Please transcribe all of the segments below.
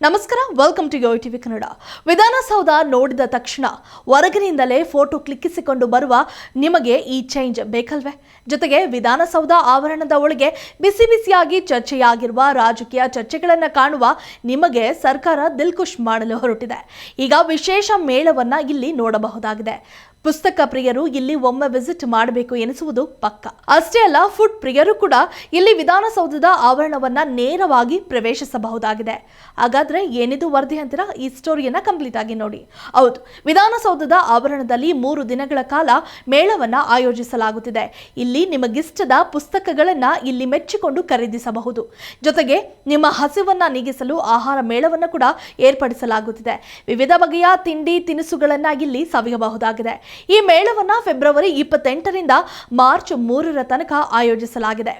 ನಮಸ್ಕಾರ welcome to Yo TV Kannada Vidhana Soudha ನೋಡಿದ ತಕ್ಷಣ ಹೊರಗಿನಿಂದಲೇ ಫೋಟೋ ಕ್ಲಿಕ್ಕಿಸಿಕೊಂಡು ಬರುವ ನಿಮಗೆ ಈ ಚೇಂಜ್ ಬೇಕಲ್ವೇ? ಜೊತೆಗೆ ವಿಧಾನಸೌಧ ಆವರಣದ ಒಳಗೆ ಬಿಸಿ ಬಿಸಿಯಾಗಿ ಚರ್ಚೆಯಾಗಿರುವ ರಾಜಕೀಯ ಚರ್ಚೆಗಳನ್ನು ಕಾಣುವ ನಿಮಗೆ ಸರ್ಕಾರ ದಿಲ್ಕುಶ್ ಮಾಡಲು ಹೊರಟಿದೆ. ಈಗ ವಿಶೇಷ ಮೇಳವನ್ನು ಇಲ್ಲಿ ನೋಡಬಹುದಾಗಿದೆ. ಪುಸ್ತಕ ಪ್ರಿಯರು ಇಲ್ಲಿ ಒಮ್ಮೆ ವಿಸಿಟ್ ಮಾಡಬೇಕು ಎನಿಸುವುದು ಪಕ್ಕ. ಅಷ್ಟೇ ಅಲ್ಲ ಫುಡ್ ಪ್ರಿಯರು ಕೂಡ ಇಲ್ಲಿ ವಿಧಾನಸೌಧದ ಆವರಣವನ್ನ ನೇರವಾಗಿ ಪ್ರವೇಶಿಸಬಹುದಾಗಿದೆ. ಹಾಗಾದ್ರೆ ಏನಿದು ವರದಿ ಅಂತೀರಾ? ಈ ಸ್ಟೋರಿಯನ್ನ ಕಂಪ್ಲೀಟ್ ಆಗಿ ನೋಡಿ. ಹೌದು, ವಿಧಾನಸೌಧದ ಆವರಣದಲ್ಲಿ ಮೂರು ದಿನಗಳ ಕಾಲ ಮೇಳವನ್ನ ಆಯೋಜಿಸಲಾಗುತ್ತಿದೆ. ಇಲ್ಲಿ ನಿಮಗಿಷ್ಟದ ಪುಸ್ತಕಗಳನ್ನ ಇಲ್ಲಿ ಮೆಚ್ಚಿಕೊಂಡು ಖರೀದಿಸಬಹುದು. ಜೊತೆಗೆ ನಿಮ್ಮ ಹಸಿವನ್ನ ನೀಗಿಸಲು ಆಹಾರ ಮೇಳವನ್ನು ಕೂಡ ಏರ್ಪಡಿಸಲಾಗುತ್ತಿದೆ. ವಿವಿಧ ಬಗೆಯ ತಿಂಡಿ ತಿನಿಸುಗಳನ್ನ ಇಲ್ಲಿ ಸವಿಯಬಹುದಾಗಿದೆ. ಈ ಮೇಳವನ್ನು ಫೆಬ್ರವರಿ ಇಪ್ಪತ್ತೆಂಟರಿಂದ ಮಾರ್ಚ್ ಮೂರರ ತನಕ ಆಯೋಜಿಸಲಾಗಿದೆ.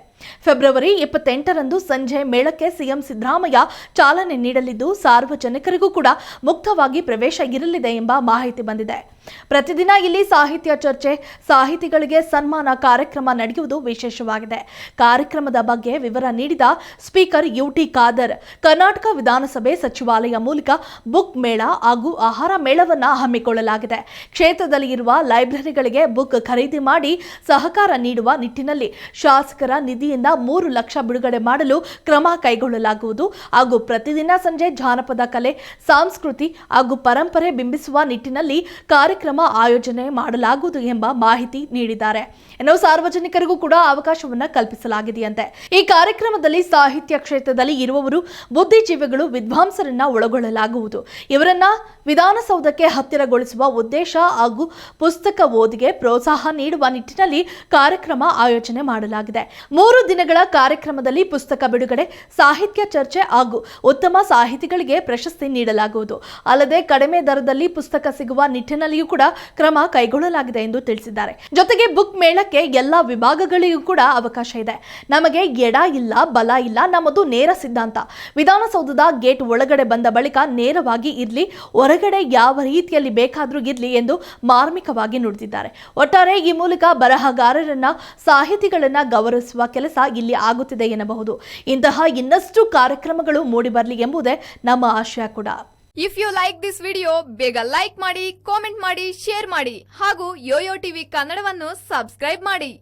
ಫೆಬ್ರವರಿ ಇಪ್ಪತ್ತೆಂಟರಂದು ಸಂಜೆ ಮೇಳಕ್ಕೆ ಸಿಎಂ ಸಿದ್ದರಾಮಯ್ಯ ಚಾಲನೆ ನೀಡಲಿದ್ದು ಸಾರ್ವಜನಿಕರಿಗೂ ಕೂಡ ಮುಕ್ತವಾಗಿ ಪ್ರವೇಶ ಇರಲಿದೆ ಎಂಬ ಮಾಹಿತಿ ಬಂದಿದೆ. ಪ್ರತಿದಿನ ಇಲ್ಲಿ ಸಾಹಿತ್ಯ ಚರ್ಚೆ, ಸಾಹಿತಿಗಳಿಗೆ ಸನ್ಮಾನ ಕಾರ್ಯಕ್ರಮ ನಡೆಯುವುದು ವಿಶೇಷವಾಗಿದೆ. ಕಾರ್ಯಕ್ರಮದ ಬಗ್ಗೆ ವಿವರ ನೀಡಿದ ಸ್ಪೀಕರ್ ಯುಟಿ ಖಾದರ್, ಕರ್ನಾಟಕ ವಿಧಾನಸಭೆ ಸಚಿವಾಲಯ ಮೂಲಕ ಬುಕ್ ಮೇಳ ಹಾಗೂ ಆಹಾರ ಮೇಳವನ್ನು ಹಮ್ಮಿಕೊಳ್ಳಲಾಗಿದೆ. ಕ್ಷೇತ್ರದಲ್ಲಿ ಇರುವ ಲೈಬ್ರರಿಗಳಿಗೆ ಬುಕ್ ಖರೀದಿ ಮಾಡಿ ಸಹಕಾರ ನೀಡುವ ನಿಟ್ಟಿನಲ್ಲಿ ಶಾಸಕರ ನಿಧಿಯಿಂದ ಮೂರು ಲಕ್ಷ ಬಿಡುಗಡೆ ಮಾಡಲು ಕ್ರಮ ಕೈಗೊಳ್ಳಲಾಗುವುದು. ಹಾಗೂ ಪ್ರತಿದಿನ ಸಂಜೆ ಜಾನಪದ ಕಲೆ, ಸಂಸ್ಕೃತಿ ಹಾಗೂ ಪರಂಪರೆ ಬಿಂಬಿಸುವ ನಿಟ್ಟಿನಲ್ಲಿ ಕಾರ್ಯಕ್ರಮ ಆಯೋಜನೆ ಮಾಡಲಾಗುವುದು ಎಂಬ ಮಾಹಿತಿ ನೀಡಿದ್ದಾರೆ. ಇನ್ನು ಸಾರ್ವಜನಿಕರಿಗೂ ಕೂಡ ಅವಕಾಶವನ್ನ ಕಲ್ಪಿಸಲಾಗಿದೆಯಂತೆ. ಈ ಕಾರ್ಯಕ್ರಮದಲ್ಲಿ ಸಾಹಿತ್ಯ ಕ್ಷೇತ್ರದಲ್ಲಿ ಇರುವವರು, ಬುದ್ಧಿಜೀವಿಗಳು, ವಿದ್ವಾಂಸರನ್ನ ಒಳಗೊಳ್ಳಲಾಗುವುದು. ಇವರನ್ನ ವಿಧಾನಸೌಧಕ್ಕೆ ಹತ್ತಿರಗೊಳಿಸುವ ಉದ್ದೇಶ ಹಾಗೂ ಪುಸ್ತಕ ಓದಿಗೆ ಪ್ರೋತ್ಸಾಹ ನೀಡುವ ನಿಟ್ಟಿನಲ್ಲಿ ಕಾರ್ಯಕ್ರಮ ಆಯೋಜನೆ ಮಾಡಲಾಗಿದೆ. ಮೂರು ದಿನಗಳ ಕಾರ್ಯಕ್ರಮದಲ್ಲಿ ಪುಸ್ತಕ ಬಿಡುಗಡೆ, ಸಾಹಿತ್ಯ ಚರ್ಚೆ ಹಾಗೂ ಉತ್ತಮ ಸಾಹಿತಿಗಳಿಗೆ ಪ್ರಶಸ್ತಿ ನೀಡಲಾಗುವುದು. ಅಲ್ಲದೆ ಕಡಿಮೆ ದರದಲ್ಲಿ ಪುಸ್ತಕ ಸಿಗುವ ನಿಟ್ಟಿನಲ್ಲಿಯೂ ಕೂಡ ಕ್ರಮ ಕೈಗೊಳ್ಳಲಾಗಿದೆ ಎಂದು ತಿಳಿಸಿದ್ದಾರೆ. ಜೊತೆಗೆ ಬುಕ್ ಮೇಳಕ್ಕೆ ಎಲ್ಲ ವಿಭಾಗಗಳಿಗೂ ಕೂಡ ಅವಕಾಶ ಇದೆ. ನಮಗೆ ಎಡ ಇಲ್ಲ, ಬಲ ಇಲ್ಲ, ನಮ್ಮದು ನೇರ ಸಿದ್ಧಾಂತ. ವಿಧಾನಸೌಧದ ಗೇಟ್ ಒಳಗಡೆ ಬಂದ ಬಳಿಕ ನೇರವಾಗಿ ಇರ್ಲಿ, ಹೊರಗಡೆ ಯಾವ ರೀತಿಯಲ್ಲಿ ಬೇಕಾದರೂ ಇರ್ಲಿ ಎಂದು ಮಾರ್ಮಿಕವಾಗಿ ನುಡಿದಿದ್ದಾರೆ. ಒಟ್ಟಾರೆ ಈ ಮೂಲಕ ಬರಹಗಾರರನ್ನ, ಸಾಹಿತಿಗಳನ್ನ ಗೌರವಿಸುವ ಕೆಲಸ ಇಲ್ಲಿ ಆಗುತ್ತಿದೆ ಎನ್ನಬಹುದು. ಇಂತಹ ಇನ್ನಷ್ಟು ಕಾರ್ಯಕ್ರಮಗಳು ಮೂಡಿಬರಲಿ ಎಂಬುದೇ ನಮ್ಮ ಆಶಯ ಕೂಡ. If you like this video ಬೇಗ ಲೈಕ್ ಮಾಡಿ ಕಾಮೆಂಟ್ ಮಾಡಿ ಶೇರ್ ಮಾಡಿ ಹಾಗೂ ಯೋಯೋ ಟಿವಿ ಕನ್ನಡವನ್ನು ಸಬ್ಸ್ಕ್ರೈಬ್ ಮಾಡಿ.